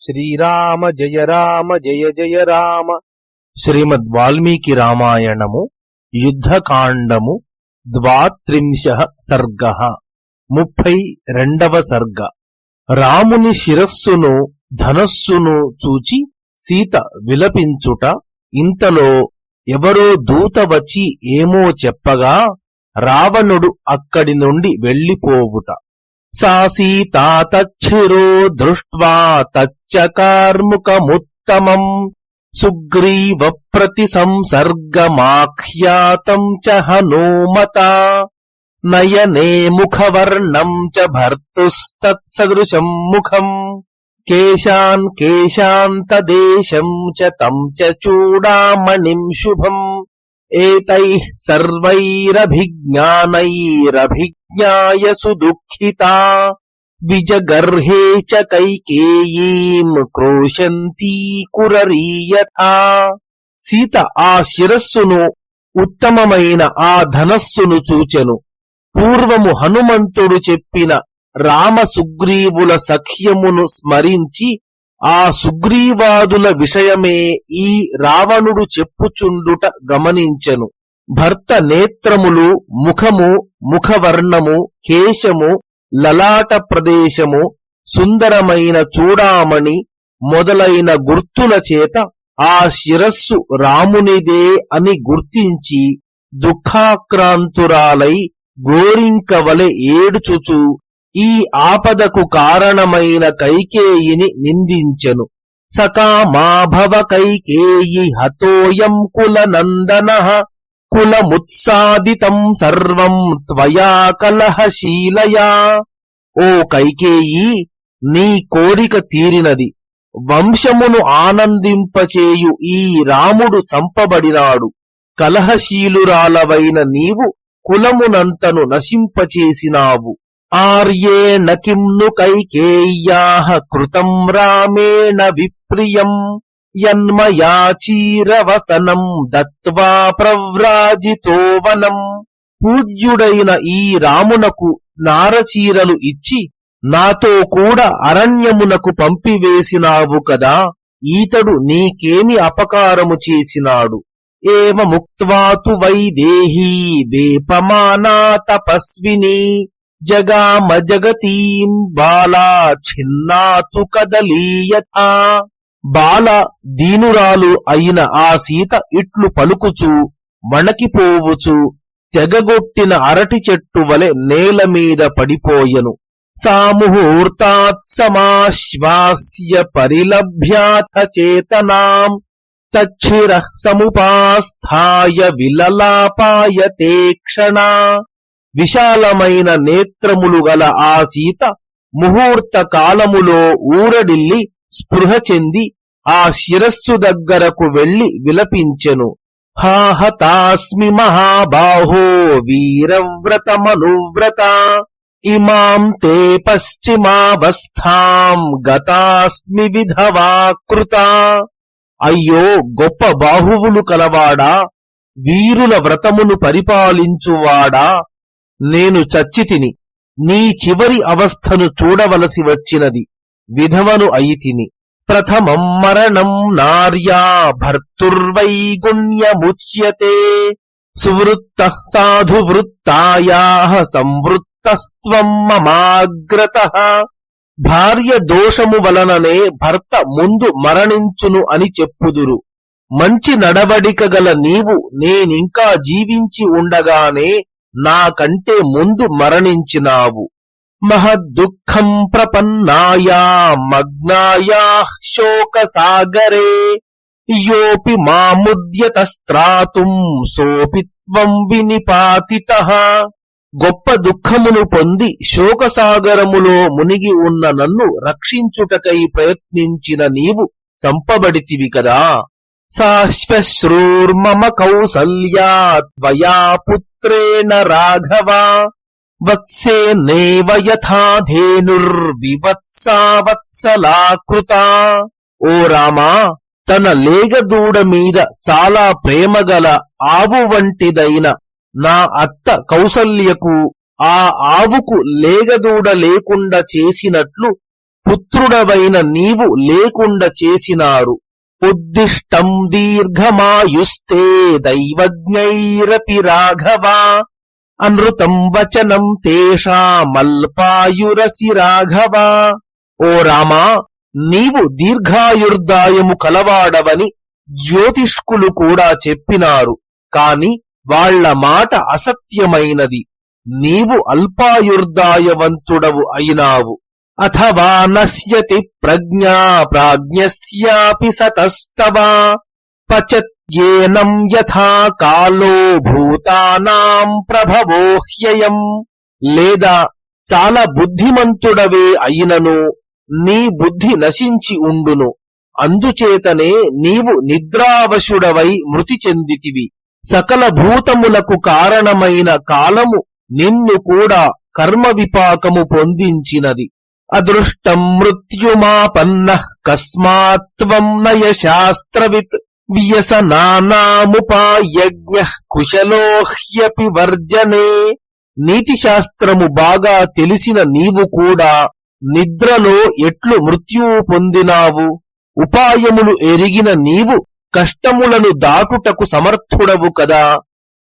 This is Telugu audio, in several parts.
శ్రీరామ జయ రామ జయ జయ రామ. శ్రీమద్ వాల్మీకి రామాయణము యుద్ధకాండము ద్వాత్రింశ సర్గ ముప్పై రెండవ సర్గ. రాముని శిరస్సును ధనస్సును చూచి సీత విలపించుట ఇంతలో ఎవరో దూత వచ్చి ఏమో చెప్పగా రావణుడు అక్కడి నుండి వెళ్ళిపోవుట సా సీతా తచ్చిరో దృష్ట్వా తచ్చకార్ముకముత్తమం సుగ్రీవ ప్రతి సంసర్గమాఖ్యాతం చ హనుమత నయనే ముఖవర్ణం చ భర్తుస్తత్సదృశం ముఖం కేశాన్ కేశాంతదేశం చ తం చ చూడామణిం శుభం ఏతైః సర్వైరభిజ్ఞానైరభిజ్ఞాయ సుదుఃఖితా విజగర్హే చ కైకేయీం క్రోశంతీ కురరీయథా సీత ఆ శిరస్సును ఉత్తమమైన ఆ ధనస్సును చూచెను। పూర్వము హనుమంతుడు చెప్పిన రామ సుగ్రీవుల సఖ్యమును స్మరించి ఆ సుగ్రీవాదుల విషయమే ఈ రావణుడు చెప్పుచుండుట గమనించెను. భర్త నేత్రములు ముఖము ముఖవర్ణము కేశము లలాట ప్రదేశము సుందరమైన చూడామణి మొదలైన గుర్తుల చేత ఆ శిరస్సు రామునిదే అని గుర్తించి దుఃఖాక్రాంతురాలై గోరింకవలె ఏడుచుచు ఈ ఆపదకు కారణమైన కైకేయిని నిందించెను. సకామాభవ కైకేయి హతోయం కుల నందన కులముత్సాదితం సర్వం త్వయా కలహశీలయా ఓ కైకేయి నీ కోరిక తీరినది. వంశమును ఆనందింపచేయు ఈ రాముడు చంపబడినాడు. కలహశీలురాలవైన నీవు కులమునంతను నశింపచేసినావు. ఆర్యేణ కిం ను కైకేయ్యాః కృతం రామేణ విప్రియం యన్మయా చీరవసనం దత్వా ప్రవ్రాజితో వనం. పూజ్యుడైన ఈ రామునకు నారచీరలు ఇచ్చి నాతో కూడా అరణ్యమునకు పంపివేసినావు కదా ఈతడు నీకేమి అపకారము చేసినాడు? ఏముక్వా తు వైదేహీ వేపమానా తపస్విని. జగామ జగతీం బాలా ఛిన్నాతు కదలీయత. బాల దీనురాలు అయిన ఆ సీత ఇట్లు పలుకుచు వణకిపోవుచు తెగగొట్టిన అరటి చెట్టు వలె నేల మీద పడిపోయెను. సాముహూర్తాత్ సమాశ్వాస్య పరిలభ్యాత చేతనాం. తచ్చిర సముపాస్థాయ విలలాపాయ క్షణా. విశాలమైన నేత్రములు గల ఆ సీత ముహూర్త కాలములో ఊరడిల్లి స్పృహ చెంది ఆ శిరస్సు దగ్గరకు వెళ్ళి విలపించెను. హాహతాస్మి మహాబాహో వీరవ్రతమనువ్రత ఇమాం తే పశ్చిమావస్థాం గతాస్మి విధవాకృత అయ్యో గొప్ప బాహువులు కలవాడా వీరుల వ్రతమును పరిపాలించువాడా నేను చచ్చితిని నీ చివరి అవస్థను చూడవలసి వచ్చినది విధవను అయితిని ప్రథమం మరణం నార్యా భర్తుర్వైగుణ్యముచ్యతే సువృత్త సాధువృత్తాయా సంవృత్తస్త్వం మమాగ్రత. భార్య దోషము వలననే భర్త ముందు మరణించును అని చెప్పుదురు. మంచి నడవడిక గల నీవు నేనింకా జీవించి ఉండగానే నాకంటే ముందు మరణించినావు. మహద్దుఃఖం ప్రపన్నాయా మగ్నాయా శోకసాగరే. యోపి మాముద్యతస్త్రాతుం సోపి త్వం వినిపాతిత. గొప్ప దుఃఖమును పొంది శోకసాగరములో మునిగి ఉన్న నన్ను రక్షించుటకై ప్రయత్నించిన నీవు చంపబడితివి కదా. సాశ్వశ్రూర్మమ కౌసల్యా త్వయా పుత్రేణ రాఘవ వత్సేనేవ యథా ధేనుర్వివత్సావత్సలాకృత ఓ రామా తన లేగదూడ మీద చాలా ప్రేమగల ఆవు వంటిదైన నా అత్త కౌసల్యకు ఆ ఆవుకు లేగదూడ లేకుండా చేసినట్లు పుత్రుడవైన నీవు లేకుండా చేసినారు. ఉద్దిష్టం దీర్ఘమాయుస్తే దైవజ్ఞైరపి రాఘవ. అనృతం వచనం తేషామల్పాయురసి రాఘవ. ఓ రామా నీవు దీర్ఘాయుర్దాయము కలవాడవని జ్యోతిష్కులు కూడా చెప్పినారు. కాని వాళ్ళ మాట అసత్యమైనది. నీవు అల్పాయుర్దాయవంతుడవు అయినావు. అథవా నశ్యతి ప్రజ్ఞా ప్రాజ్ఞస్యాపి సతస్తవ పచత్యేనం యథా కాలో భూతానాం ప్రభవో హ్యయం లేదా చాలా బుద్ధిమంతుడవే అయినను నీ బుద్ధి నశించి ఉండును. అందుచేతనే నీవు నిద్రావశుడవై మృతి చెందితివి. సకల భూతములకు కారణమైన కాలము నిన్ను కూడా కర్మ విపాకము పొందించినది. అదృష్టం మృత్యుమాపన్న కస్మాత్వం నయ శాస్త్రవిత్ వ్యసనానాముపాయజ్ఞ కుశలోహ్యపి వర్జనే. నీతిశాస్త్రము బాగా తెలిసిన నీవు కూడా నిద్రలో ఎట్లు మృత్యువు పొందినావు. ఉపాయములు ఎరిగిన నీవు కష్టములను దాటుటకు సమర్థుడవు కదా.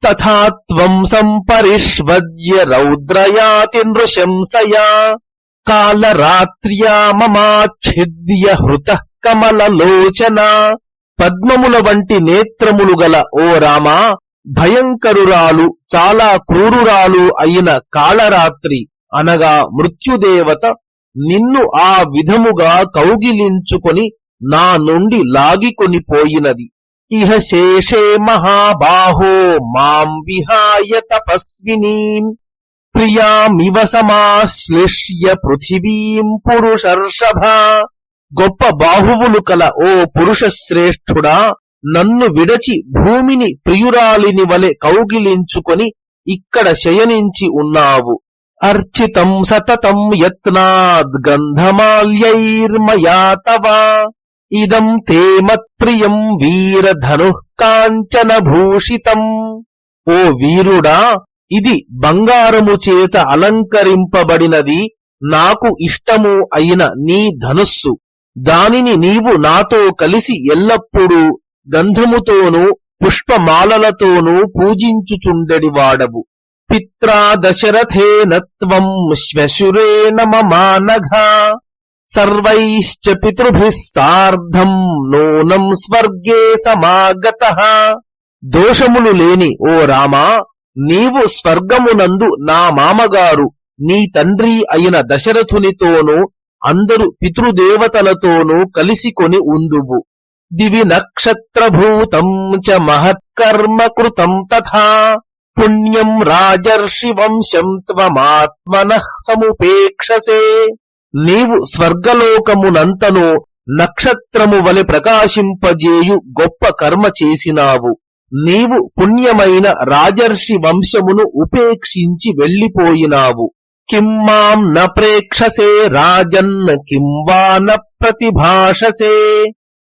తథాత్వం సంపరిష్వద్య రౌద్రయాతి నృశంసయా. కాలరాత్ర్యా మమాచ్ఛిద్య హృత కమలలోచన పద్మముల వంటి నేత్రములు గల ఓ రామా భయంకరురాలు చాలా క్రూరురాలు అయిన కాళరాత్రి అనగా మృత్యుదేవత నిన్ను ఆ విధముగా కౌగిలించుకొని నా నుండి లాగికొని పోయినది. ఇహ శేషే మహాబాహో మాం విహాయ తపస్వినీం. ప్రియామివ సమాశ్లిష్య పృథివీం పురుషర్షభ గొప్ప బాహువులు కల ఓ పురుషశ్రేష్ఠుడా నన్ను విడచి భూమిని ప్రియురాలిని వలె కౌగిలించుకొని ఇక్కడ శయనించి ఉన్నావు అర్చితం సతతం యత్నాద్ గంధమాల్యైర్మయా తవ ఇదం తే మత్ప్రియం వీరధను కాంచన భూషితం ఓ వీరుడా ఇది బంగారము చేత అలంకరింపబడినది నాకు ఇష్టము అయిన నీ ధనుస్సు. దానిని నీవు నాతో కలిసి ఎల్లప్పుడూ గంధముతోనూ పుష్పమాలలతోనూ పూజించుచుండెడివాడవు పిత్రా దశరథేనత్వం శ్వశురేణ మమానఘ సర్వైశ్చ పితృభిः సార్ధం నూనం స్వర్గే సమాగత. దోషములు లేని ఓ రామా నీవు స్వర్గమునందు నా మామగారు నీ తండ్రి అయిన దశరథునితోనూ అందరు పితృదేవతలతోనూ కలిసికొని ఉందువు. దివి నక్షత్రభూతం చ మహత్కర్మ కృతం తథా పుణ్యం రాజర్షి వంశం త్వమాత్మన సముపేక్షసే. నీవు స్వర్గలోకమునంతను నక్షత్రము వలె ప్రకాశింపజేయు గొప్ప కర్మ చేసినావు. నీవు పుణ్యమైన రాజర్షి వంశమును ఉపేక్షించి వెళ్ళిపోయినావు కిమ్మాం న ప్రేక్షసే రాజన్న కింవా న ప్రతిభాషసే.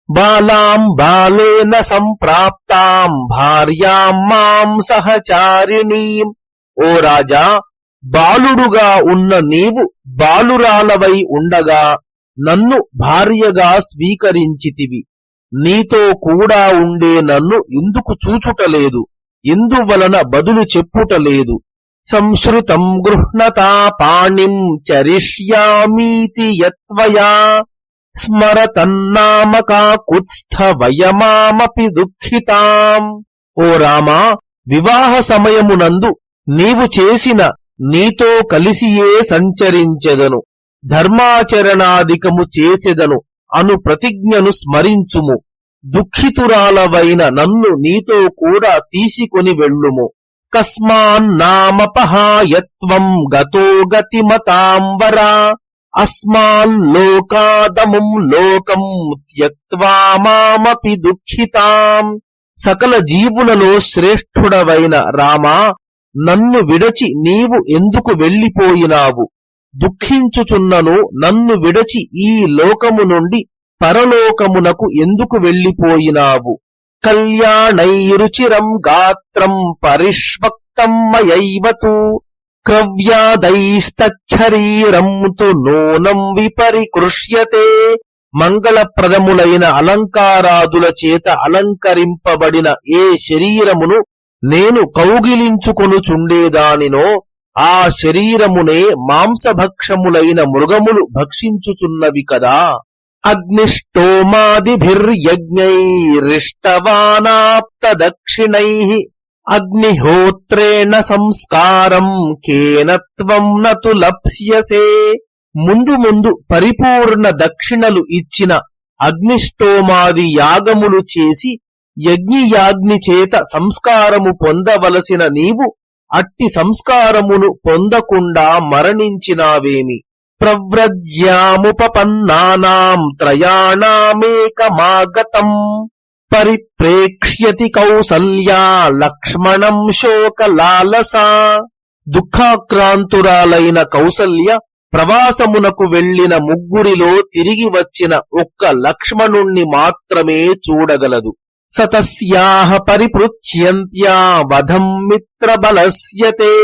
బాలాం బాలేన సంప్రాప్తాం భార్యాం మాం సహచారిణీం. ఓ రాజా బాలుడుగా ఉన్న నీవు బాలురాలవై ఉండగా నన్ను భార్యగా స్వీకరించితివి. నీతో కూడా ఉండే నన్ను ఎందుకు చూచుటలేదు? ఎందువలన బదులు చెప్పుటలేదు? సంశ్రుతం గృహ్ణతా పాణిం చరిష్యామీతి యత్వయా. స్మరతన్నామకాకుత్స్థవయమామపి దుఃఖితాం. ఓ రామా వివాహ సమయమునందు నీవు చేసిన నీతో కలిసియే సంచరించెదను. ధర్మాచరణాధికము చేసెదను. అను ప్రతిజ్ఞను స్మరించుము. దుఃఖితురాలవైన నన్ను నీతో కూడా తీసుకొని వెళ్ళుము. కస్మాన్నామపహాయత్వం గతో గతిమతాంబరా అస్మాల్లోకాదముం లోకం త్యక్వా మామపి దుఃఖితాం. సకల జీవులలో శ్రేష్ఠుడవైన రామా నన్ను విడచి నీవు ఎందుకు వెళ్ళిపోయినావు? దుఃఖించుచున్నను నన్ను విడచి ఈ లోకము నుండి పరలోకమునకు ఎందుకు వెళ్ళిపోయినావు? కళ్యాణైరుచిరం గాత్రం పరిష్వక్తం మయైవతు క్రవ్యాదైస్తచ్చరీరం తు నూనం విపరికృష్యతే. మంగళప్రదములైన అలంకారాదుల చేత అలంకరింపబడిన ఏ శరీరమును నేను కౌగిలించుకొనుచుండేదానినో ఆ శరీరమునే మాంసభక్షములైన మృగములు భక్షించుచున్నవి కదా. అగ్నిష్టోమాదిభిర్యజ్ఞైరిష్టవానాప్త దక్షిణై అగ్నిహోత్రేణ సంస్కారం కేనత్వం నతు లప్స్యసే. ముందు ముందు పరిపూర్ణ దక్షిణలు ఇచ్చిన అగ్నిష్టోమాది యాగములు చేసి యజ్ఞయాగ్ని చేత సంస్కారము పొందవలసిన నీవు అట్టి సంస్కారమును పొందకుండా మరణించినావేమి? ప్రవ్రజ్యాముపపన్నానాం త్రయాణామేకమాగతం. పరిప్రేక్ష్యతి కౌసల్యా లక్ష్మణం శోకలాలసా. దుఃఖాక్రాంతురాలైన కౌసల్య ప్రవాసమునకు వెళ్ళిన ముగ్గురిలో తిరిగి వచ్చిన ఒక్క లక్ష్మణుణ్ణి మాత్రమే చూడగలదు. సతస్యాహ పరిపృచ్యంత్యా వధం మిత్రబలస్యతే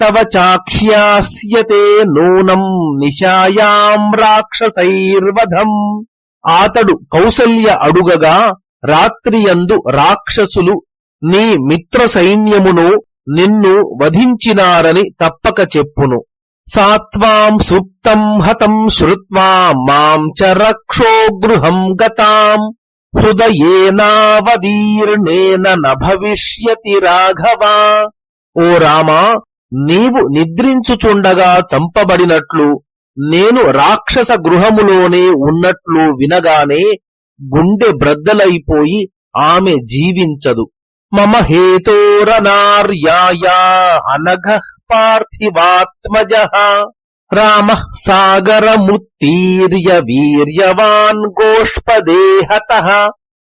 తవ చాఖ్యాస్యతే నూనం నిశాయాం రాక్షసైర్వధం ఆతడు కౌసల్య అడుగగా రాత్రియందు రాక్షసులు నీ మిత్ర సైన్యమును నిన్ను వధించినారని తప్పక చెప్పును। సాత్వాం సుప్తం హతం శ్రుత్వా మాం చ రక్షో గృహం గతాం। హృదయేనావదీర్ణేన న భవిష్యతి రాఘవా. ఓ రామా నీవు నిద్రించుచుండగా చంపబడినట్లు నేను రాక్షస గృహములోనే ఉన్నట్లు వినగానే గుండె బ్రద్దలైపోయి ఆమె జీవించదు. మమ హేతోరనార్యాయ అనఘ పార్థివాత్మజ. రామ సాగరముత్తీర్య వీర్యవాన్ గోష్పదేహత.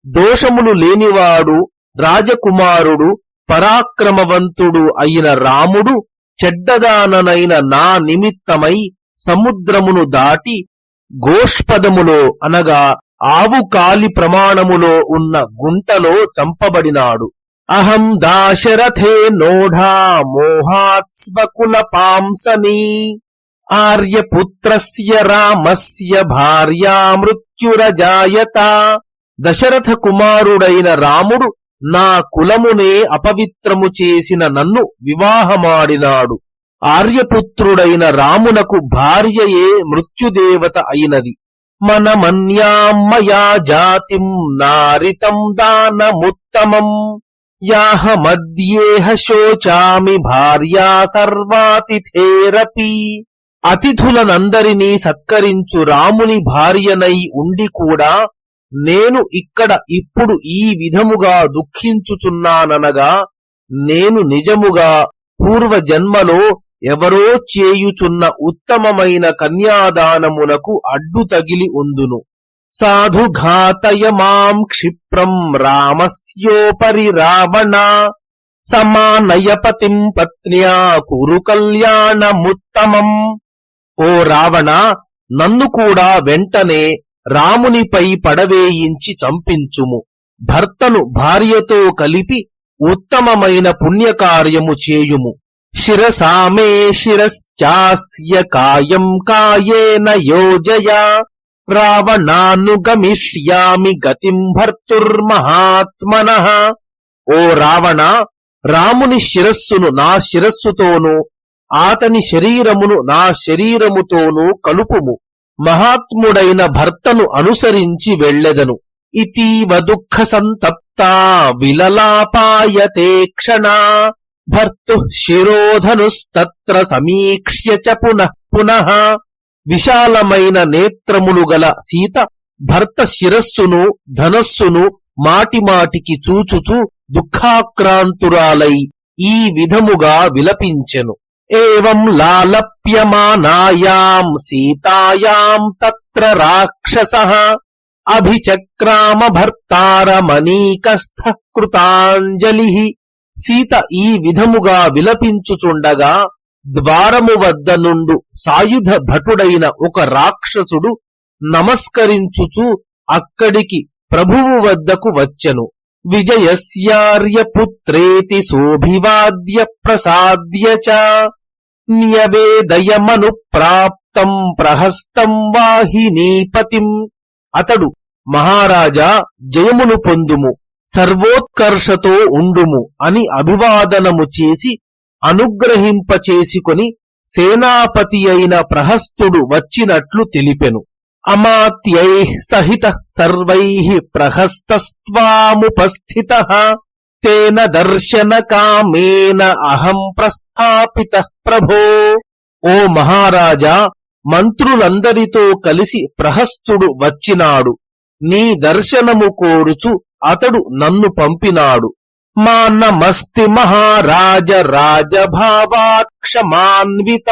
దోషములు లేనివాడు రాజకుమారుడు పరాక్రమవంతుడు అయిన రాముడు చెడ్డదాననైన నా నిమిత్తమై సముద్రమును దాటి గోష్పదములో అనగా ఆవు కాలి ప్రమాణములో ఉన్న గుంటలో చంపబడినాడు. అహం దాశరథే నోఢా మోహాత్స్వకుల పాంసనీ ఆర్యపుత్రస్య రామస్య భార్యా మృత్యురజాయత. దశరథ కుమారుడైన రాముడు నా కులమునే అపవిత్రము చేసిన నన్ను వివాహమాడినాడు. ఆర్యపుత్రుడైన రామునకు భార్యయే మృత్యుదేవత అయినది. మనమన్యామయా జాతిం నారితం దానముత్తమం. యాహ మధ్యేహ శోచామి భార్యా సర్వాతిథేరపి. అతిథులనందరినీ సత్కరించు రాముని భార్యనై ఉండి కూడా నేను ఇక్కడ ఇప్పుడు ఈ విధముగా దుఃఖించుచున్నాననగా నేను నిజముగా పూర్వ జన్మలో ఎవరో చేయుచున్న ఉత్తమమైన కన్యాదానమునకు అడ్డు తగిలి ఉందును. సాధుఘాతయ మాం క్షిప్రం రామస్యోపరి రావణ సమానయపతిం పత్న్యా కురు కళ్యాణముత్తమం ఓ రావణ నన్ను కూడా వెంటనే రామునిపై పడవేయించి చంపించుము. భర్తను భార్యతో కలిపి ఉత్తమమైన పుణ్యకార్యము చేయుము. శిరసామే శిరశ్చాస్య కాయం కాయేన యోజయ. రావణానుగమిష్యామి గతిం భర్తుర్మహాత్మన. ఓ రావణ రాముని శిరస్సును నా శిరస్సుతోనూ ఆతని శరీరమును నా శరీరముతోనూ కలుపుము. మహాత్ముడైన భర్తను అనుసరించి వెళ్ళెదను. ఇతీవ దుఃఖ సంతప్త విలలాపాయతే క్షణా. భర్తు శిరోధనుస్తత్ర సమీక్ష్య చ పునః పునః. విశాలమైన నేత్రములు గల సీత భర్త శిరస్సును ధనస్సును మాటిమాటికి చూచుచు దుఃఖాక్రాంతురాలై ఈ విధముగా విలపించెను. ఏం లాలప్యమానాయాం సీతాయాం తత్ర రాక్షస అభిచక్రామ భర్తారమనీకస్థ కృతాంజలి సీత ఈ విధముగా విలపించుచుండగా ద్వారము వద్ద నుండు సాయుధ భటుడైన ఒక రాక్షసుడు నమస్కరించుచు అక్కడికి ప్రభువు వద్దకు వచ్చెను. విజయస్యార్య పుత్రేతి శోభివాద్య ప్రసాద్య చ న్యవేదయమను ప్రాప్తం ప్రహస్తం వాహినీపతిం అతడు మహారాజా జయమును పొందుము సర్వోత్కర్షతో ఉండుము అని అభివాదనము చేసి అనుగ్రహింపచేసుకొని సేనాపతి అయిన ప్రహస్తుడు వచ్చినట్లు తెలిపెను. అమాత్యై సహిత సర్వైః ప్రహస్తస్వాముపస్థిత తేన దర్శన కామేన అహం ప్రస్థాపిత ప్రభో ఓ మహారాజా మంత్రులందరితో కలిసి ప్రహస్తుడు వచ్చినాడు నీ దర్శనము కోరుచు అతడు నన్ను పంపినాడు। మా నమస్తి మహారాజ రాజభావాక్షమాన్విత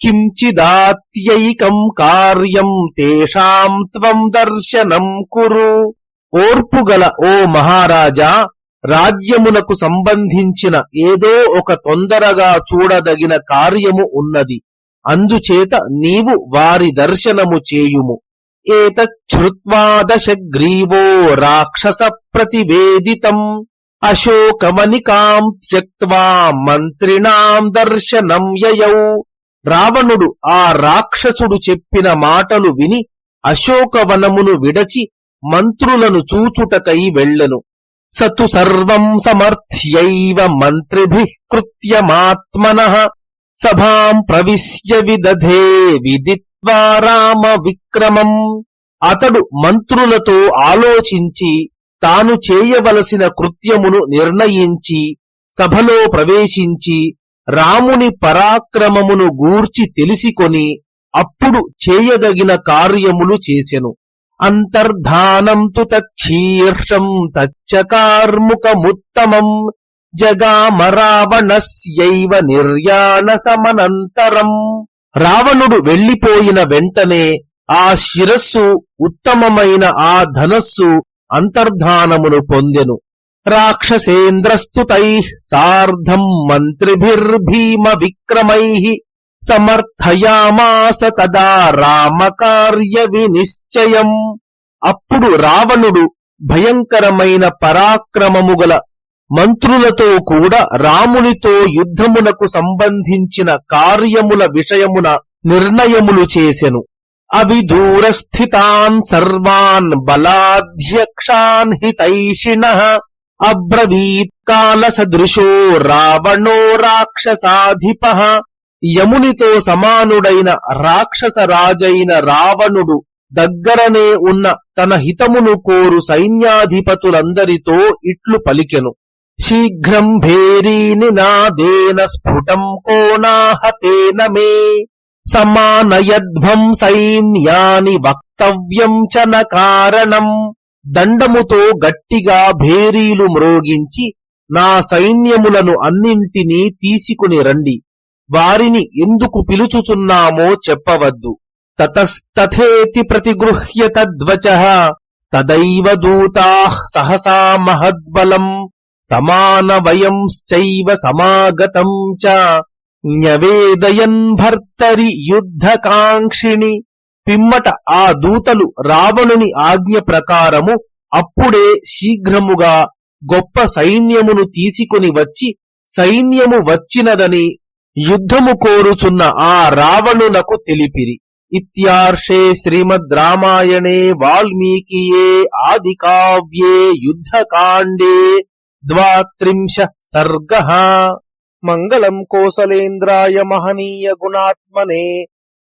కించిదాత్యైకం కార్యం తేషాం త్వం దర్శనం కురు ఓర్పుగల ఓ మహారాజా రాజ్యమునకు సంబంధించిన ఏదో ఒక తొందరగా చూడదగిన కార్యము ఉన్నది। అందుచేత నీవు వారి దర్శనము చేయుము। ఏతచ్చుత్వా దశగ్రీవో రాక్షస ప్రతివేదితం। అశోకమనికాం త్యక్వా మంత్రిణాం దర్శనం యయౌ। రావణుడు ఆ రాక్షసుడు చెప్పిన మాటలు విని అశోకవనమును విడచి మంత్రులను చూచుటకై వెళ్ళెను. సతు సర్వం సమర్థ్యైవ మంత్రిభి కృత్యమాత్మన సభాం ప్రవిశ్య విదధే విదిత్వా రామ విక్రమం. అతడు మంత్రులతో ఆలోచించి తాను చేయవలసిన కృత్యమును నిర్ణయించి సభలో ప్రవేశించి రాముని పరాక్రమమును గూర్చి తెలిసికొని అప్పుడు చేయదగిన కార్యములు చేసెను. అంతర్ధానంతు తచ్చీర్షం తచ్చకార్ముకముత్తమం జగామరావణస్యైవ నిర్యాణ సమనంతరం. రావణుడు వెళ్ళిపోయిన వెంటనే ఆ శిరస్సు ఉత్తమమైన ఆ ధనస్సు అంతర్ధానమును పొందెను. రాక్షసేంద్రస్తుతై సార్ధం మంత్రిభిర్భీమ విక్రమై సమర్థయామాస తదా రామకార్య వినిశ్చయం అప్పుడు రావణుడు భయంకరమైన పరాక్రమము గల మంత్రులతో కూడా రామునితో యుద్ధమునకు సంబంధించిన కార్యముల విషయమున నిర్ణయములు చేసెను. అవి దూరస్థితాన్ సర్వాన్ బలాధ్యక్షాన్ హితైషిణ। అబ్రవీత్ కాల సదృశో రావణో రాక్షసాధిప. యమునితో సమానుడైన రాక్షస రాజైన రావణుడు దగ్గరనే ఉన్న తన హితమును కోరు సైన్యాధిపతులందరితో ఇట్లు పలికెను. శీఘ్రం భేరీని నాదేన స్ఫుటం కోణాహతేన మే. సమానయధ్వం సైన్యాని వక్తవ్యం చ కారణం. దండముతో గట్టిగా భేరీలు మ్రోగించి నా సైన్యములను అన్నింటినీ తీసుకుని రండి. వారిని ఎందుకు పిలుచుచున్నామో చెప్పవద్దు. తతస్తథేతి ప్రతిగృహ్య తద్వచ తదైవ దూతా సహసా మహద్బలం. సమానవయంశ్చైవ సమాగతం చ. న్యవేదయన్ భర్తరి యుద్ధకాంక్షిణి పిమ్మట ఆ దూతలు రావణుని ఆజ్ఞ ప్రకారము అప్పుడే శీఘ్రముగా గొప్ప సైన్యమును తీసుకొని వచ్చి సైన్యము వచ్చినదని యుద్ధము కోరుచున్న ఆ రావణునకు తెలిపిరి. ఇత్యార్షే శ్రీమద్ రామాయణే వాల్మీకియే ఆది కావ్యే యుద్ధకాండే ద్వాత్రింశ సర్గ. మంగళం కోసలేంద్రాయ మహనీయ గుణాత్మనే